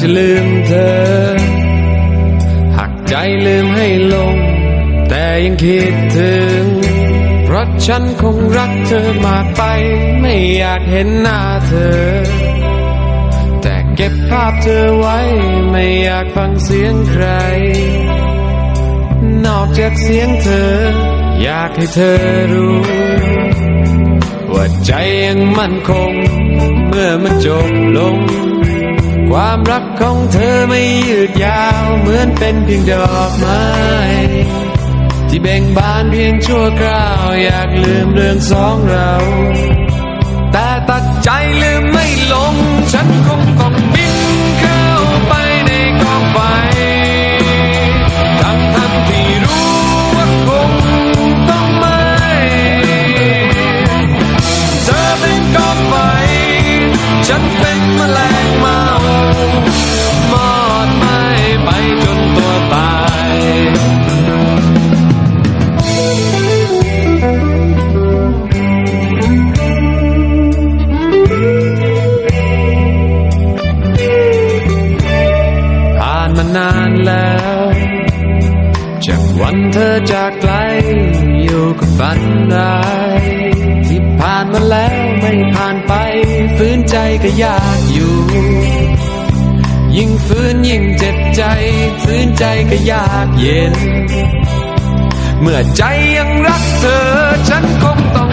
จะลืมเธอ หักใจลืมให้ลง แต่ยังคิดถึง เพราะฉันคงรักเธอมากไป ไม่อยากเห็นหน้าเธอ แต่เก็บภาพเธอไว้ ไม่อยากฟังเสียงใคร นอกจากเสียงเธอ อยากให้เธอรู้ว่าใจยังมั่นคง เมื่อมันจบลง ความรักของเธอไม่ยืดยาวเหมือนเป็นเพียงดอกไม้ ที่เบ่งบานเพียงชั่วคราวอยากลืมเรื่องสองเรา แต่ตัดใจลืมไม่ลง ฉันคงต้องบินเข้าไปในกองไฟทั้งทั้งที่รู้ว่าคงต้องไม่เธอเป็นกองไฟฉันเป็นแมลง มามอดไหม้ไปจนตัวตายผ่านมานานแล้ว จากวันเธอจากไกลอยู่กับฝันร้ายที่ผ่านมาแล้วไม่ผ่านไป ฟื้นใจก็ยากอยู่ ยิ่งฟื้นยิ่งเจ็บใจ ฟื้นใจก็ยากเย็น เมื่อใจยังรักเธอ ฉันคงต้อง